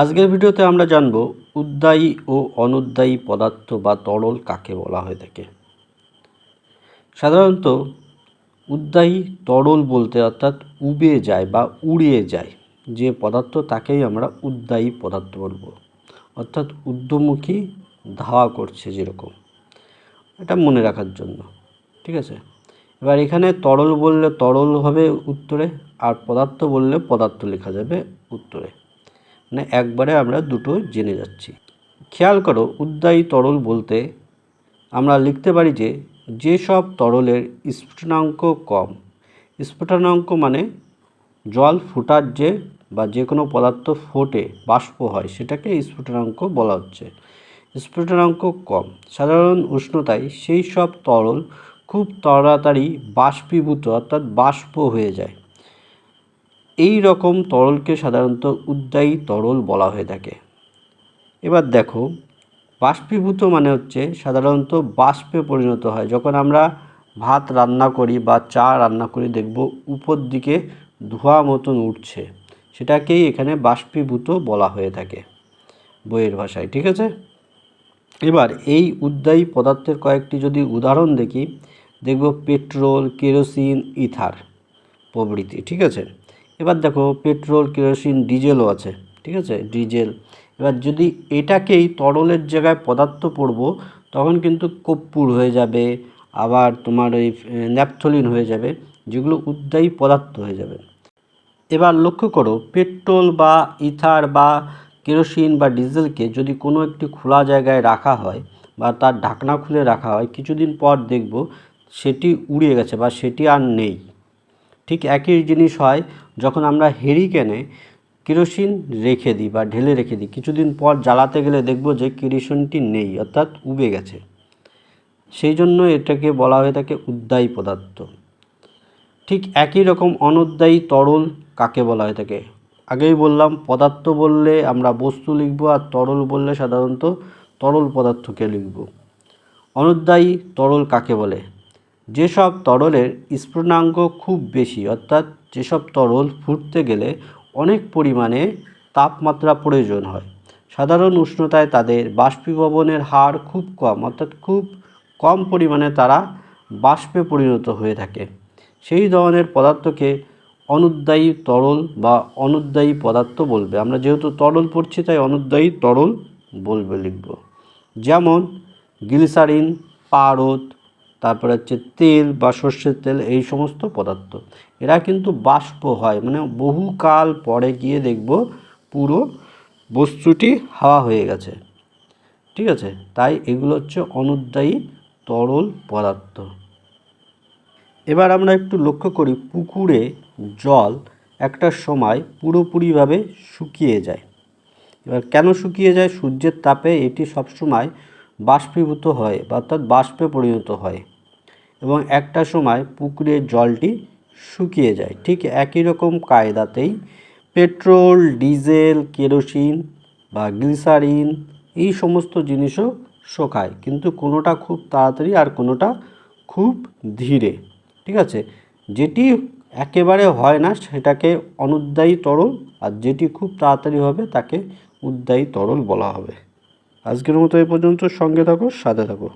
আজকের ভিডিওতে আমরা জানব উদ্দায়ী ও অনুদ্দায়ী পদার্থ বা তরল কাকে বলা হয়ে থাকে সাধারণত উদ্দায়ী তরল বলতে অর্থাৎ উবে যায় বা উড়িয়ে যায়, যে পদার্থ তাকেই আমরা উদ্দায়ী পদার্থ বলব। অর্থাৎ ঊর্ধ্বমুখী ধাওয়া করছে যেরকম। এটা মনে রাখার জন্য, ঠিক আছে? এবার এখানে তরল বললে তরল হবে উত্তরে, আর পদার্থ বললে পদার্থ লেখা যাবে উত্তরে। মানে একবারে আমরা দুটো জেনে যাচ্ছি। খেয়াল করো, উদ্দায়ী তরল বলতে আমরা লিখতে পারি যে যেসব তরলের স্ফুটনাঙ্ক কম। স্ফুটনাঙ্ক মানে জল ফোটার যে বা যে কোনো পদার্থ ফোটে, বাষ্প হয়, সেটাকে স্ফুটনাঙ্ক বলা হচ্ছে। স্ফুটনাঙ্ক কম। সাধারণ উষ্ণতায় সেই সব তরল খুব তাড়াতাড়ি বাষ্পীভূত, অর্থাৎ বাষ্প হয়ে যায়। এই রকম তরলকে সাধারণত উদ্দায়ী তরল বলা হয়ে থাকে। এবার দেখো, বাষ্পীভূত মানে হচ্ছে সাধারণত বাষ্পে পরিণত হয়। যখন আমরা ভাত রান্না করি বা চা রান্না করি, দেখব উপর দিকে ধোঁয়া মতন উঠছে। সেটাকেই এখানে বাষ্পীভূত বলা হয়ে থাকে বইয়ের ভাষায়, ঠিক আছে? এবার এই উদ্দায়ী পদার্থের কয়েকটি যদি উদাহরণ দেখি, দেখব পেট্রোল, কেরোসিন, ইথার প্রভৃতি, ঠিক আছে? এবার দেখো পেট্রোল, কেরোসিন, ডিজেলও আছে, ঠিক আছে? ডিজেল। এবার যদি এটাকেই তরলের জায়গায় পদার্থ পড়ব, তখন কিন্তু কর্পূর হয়ে যাবে, আবার তোমার ওই ন্যাপথলিন হয়ে যাবে, যেগুলো উদ্দায়ী পদার্থ হয়ে যাবে। এবার লক্ষ্য করো, পেট্রোল বা ইথার বা কেরোসিন বা ডিজেলকে যদি কোনো একটি খোলা জায়গায় রাখা হয় বা তার ঢাকনা খুলে রাখা হয়, কিছুদিন পর দেখব সেটি উড়ে গেছে বা সেটি আর নেই। ঠিক একই জিনিস হয় যখন আমরা হেরিকেনে কেরোসিন রেখে দিই বা ঢেলে রেখে দিই। কিছুদিন পর জ্বালাতে গেলে দেখব যে কেরোসিনটি নেই, অর্থাৎ উবে গেছে। সেই জন্য এটাকে বলা হয়ে থাকে উদ্দায়ী পদার্থ। ঠিক একই রকম অনুদ্দায়ী তরল কাকে বলা হয়ে থাকে? আগেই বললাম, পদার্থ বললে আমরা বস্তু লিখব আর তরল বললে সাধারণত তরল পদার্থকে লিখব। অনুদ্দায়ী তরল কাকে বলে? যেসব তরলের স্ফুটনাঙ্ক খুব বেশি, অর্থাৎ যেসব তরল ফুটতে গেলে অনেক পরিমাণে তাপমাত্রা প্রয়োজন হয়। সাধারণ উষ্ণতায় তাদের বাষ্পীভবনের হার খুব কম, অর্থাৎ খুব কম পরিমাণে তারা বাষ্পে পরিণত হয়ে থাকে। সেই ধরনের পদার্থকে অনুদ্দায়ী তরল বা অনুদ্দায়ী পদার্থ বলবে। আমরা যেহেতু তরল পড়ছি, তাই অনুদ্দায়ী তরল বলবে লিখব। যেমন গ্লিসারিন, পারদ তারপরে হচ্ছে তেল বা সর্ষের তেল, এই সমস্ত পদার্থ। এরা কিন্তু বাষ্প হয় মানে বহুকাল পরে গিয়ে দেখব পুরো বস্তুটি হাওয়া হয়ে গেছে। ঠিক আছে? তাই এগুলো হচ্ছে অনুদ্দায়ী তরল পদার্থ। এবার আমরা একটু লক্ষ্য করি পুকুরে জল একটা সময় পুরোপুরিভাবে শুকিয়ে যায়। এবার কেন শুকিয়ে যায়? সূর্যের তাপে এটি সবসময় বাষ্পীভূত হয় অর্থাৎ বাষ্পে পরিণত হয় এবং একটা সময় পুকুরের জলটি শুকিয়ে যায়। ঠিক একই রকম কায়দাতেই পেট্রোল, ডিজেল, কেরোসিন বা গ্লিসারিন এই সমস্ত জিনিসও শোকায়, কিন্তু কোনোটা খুব তাড়াতাড়ি আর কোনোটা খুব ধীরে। ঠিক আছে? যেটি একেবারে হয় না, সেটাকে অনুদ্যায়ী তরল, আর যেটি খুব তাড়াতাড়ি হবে তাকে উদ্যায়ী তরল বলা হবে। আজকের মতো এই পর্যন্ত সঙ্গে থাকো সাথে থাকো।